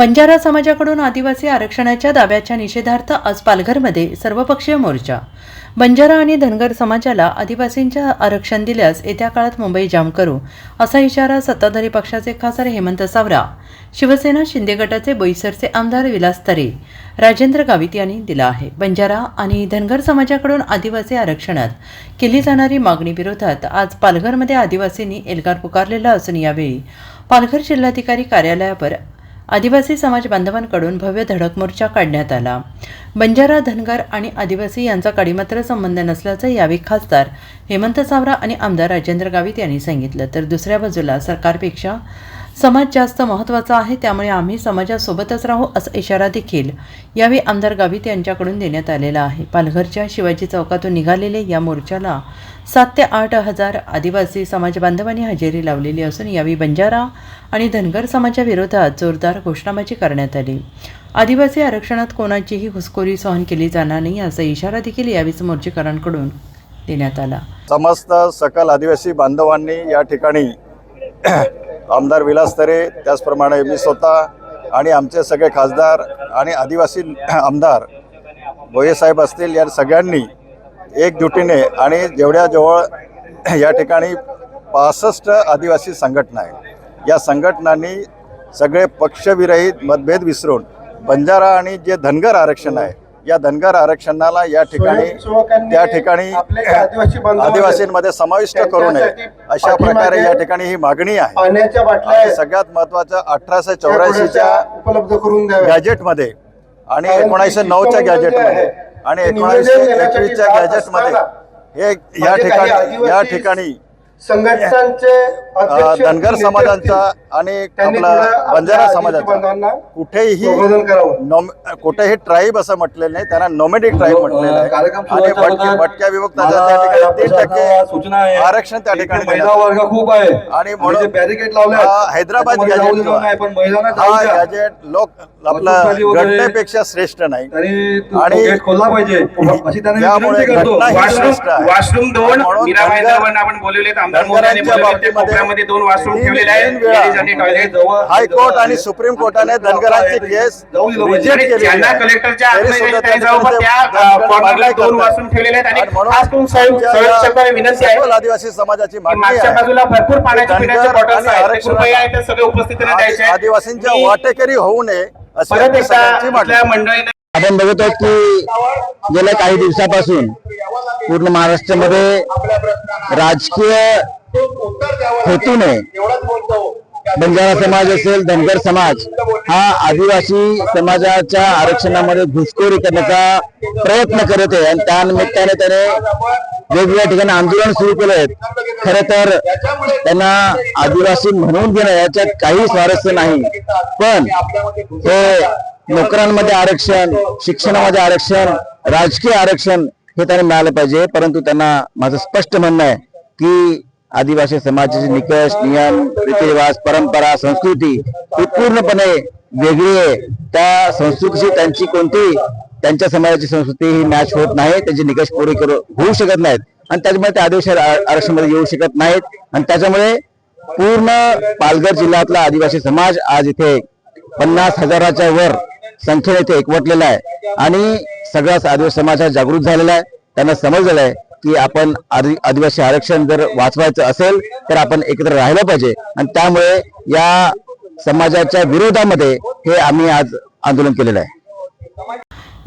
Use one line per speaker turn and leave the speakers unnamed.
बंजारा समाजाकडून आदिवासी आरक्षणाच्या दाव्याच्या निषेधार्थ आज पालघरमध्ये सर्वपक्षीय मोर्चा. बंजारा आणि धनगर समाजाला आदिवासींच्या आरक्षण दिल्यास येत्या काळात मुंबई जाम करू असा इशारा सत्ताधारी पक्षाचे खासदार हेमंत सावरा शिवसेना शिंदे गटाचे बोईसरचे आमदार विलास तरे राजेंद्र गावित यांनी दिला आहे. बंजारा आणि धनगर समाजाकडून आदिवासी आरक्षणात केली जाणारी मागणी विरोधात आज पालघरमध्ये आदिवासींनी एल्गार पुकारलेला असून यावेळी पालघर जिल्हाधिकारी कार्यालयावर आदिवासी समाज बांधवांकडून भव्य धडक मोर्चा काढण्यात आला. बंजारा धनगर आणि आदिवासी यांचा काडीमात्र संबंध नसल्याचं यावेळी खासदार हेमंत सावरा आणि आमदार राजेंद्र गावित यांनी सांगितलं. तर दुसऱ्या बाजूला सरकारपेक्षा समाज जास्त महत्त्वाचा आहे त्यामुळे आम्ही समाजासोबतच राहू असा इशारा देखील यावेळी आमदार गावित यांच्याकडून देण्यात आलेला आहे. पालघरच्या शिवाजी चौकातून निघालेले या मोर्चाला सात ते आठ हजार आदिवासी समाज बांधवांनी हजेरी लावलेली असून यावेळी बंजारा आणि धनगर समाजाविरोधात जोरदार घोषणाबाजी करण्यात आली. आदिवासी आरक्षणात कोणाचीही घुसखोरी सहन केली जाणार नाही असा इशारा देखील यावेळी मोर्चेकरांकडून देण्यात आला.
समस्त सकल आदिवासी बांधवांनी या ठिकाणी आमदार विलास तरे त्याचप्रमाणे मी स्वतः आणि आमचे सगळे खासदार आणि आदिवासी आमदार भोयेसाहेब असतील या सगळ्यांनी एकजुटीने आणि जेवढ्या जवळ या ठिकाणी पासष्ट आदिवासी संघटना आहे या संघटनांनी सगळे पक्षविरहित मतभेद विसरून बंजारा आणि जे धनगर आरक्षण आहे या धनगर आरक्षणाला या ठिकाणी त्या ठिकाणी आदिवासींमध्ये समाविष्ट करू नये. अशा प्रकारे या ठिकाणी ही मागणी आहे. सगळ्यात महत्वाचं अठराशे चौऱ्याऐंशीच्या
उपलब्ध करून
गॅजेटमध्ये आणि एकोणीसशे नऊच्या गॅजेटमध्ये. आणि एकोणीसशे एकवीसच्या गॅजेटमध्ये हे या
म्हणजे
ठिकाणी या ठिकाणी
संघटनांचे
धनगर समाजांचा आणि आपला बंजारा समाजाचा कुठेही कुठेही ट्राईब असं म्हटलेलं नाही त्यांना नोमेडिक ट्राईब म्हटलेलं आहे.
कार्यक्रम
आणि भटक्या भटक्या विभक्ताच्या त्या ठिकाणी तीन. टक्के आरक्षण त्या ठिकाणी
खूप आहे.
आणि म्हणून हैदराबाद गॅजेट हा. गॅजेट लोक आपलं घटनेपेक्षा श्रेष्ठ नाही आणि-
खोलला पाहिजे
त्यामुळे घटना ही श्रेष्ठ.
वॉशरूम दोन आपण आमदार मोदयांनी बोलवले दोन वॉशरूम ठेवलेले आहेत
हायकोर्ट आणि सुप्रीम कोर्टाने धनगरांची केस. रिजेक्ट
ज्यांना. कलेक्टरच्या
त्या
दोन. वॉशरूम ठेवलेले आहेत आणि साहेब विनंती आहे
आदिवासी समाजाची मागणी
बाजूला भरपूर पाण्याच्या बॉटल्स आहेत सगळे द्यायचे.
आदिवासींच्या वाटेकरी होऊ नये
परत एकदा मंडळीने
आपण बघत आहोत की गेल्या काही दिवसापासून पूर्ण महाराष्ट्रामध्ये राजकीय हेतूने बंजारा समाज असेल धनगर समाज हा आदिवासी समाजाच्या आरक्षणामध्ये घुसखोरी करण्याचा प्रयत्न करत आहे. आणि त्या निमित्ताने त्याने वेगवेगळ्या ठिकाणी आंदोलन सुरू केलं आहे खर तर त्यांना आदिवासी म्हणून घेणं याच्यात काही स्वारस्य नाही. पण हे नोकऱ्यांमध्ये आरक्षण शिक्षणामध्ये आरक्षण राजकीय आरक्षण हे त्यांना मिळालं पाहिजे. परंतु त्यांना माझं स्पष्ट म्हणणं आहे की आदिवासी समाजाचे निकष नियम रीतिरिवाज परंपरा संस्कृती ही पूर्णपणे वेगळी आहे. त्या संस्कृतीशी त्यांची कोणती त्यांच्या समाजाची संस्कृती ही मॅच होत नाही त्यांचे निकष पुरे करू होऊ शकत नाहीत. आणि त्याच्यामुळे ते आदिवासी आरक्षणमध्ये आरक्षणामध्ये येऊ शकत नाहीत. आणि त्याच्यामुळे पूर्ण पालघर जिल्ह्यातला आदिवासी समाज आज इथे पन्नास हजाराच्या वर संख्येने इथे एकवटलेला आहे. आणि सगळाच आदिवासी समाज हा जागृत झालेला आहे. त्यांना समजलेलं आहे की आपण आदिवासी आरक्षण जर वाचवायचं असेल तर आपण एकत्र राहिलं पाहिजे. आणि त्यामुळे या समाजाच्या विरोधामध्ये हे आम्ही आज आंदोलन केलेलं आहे.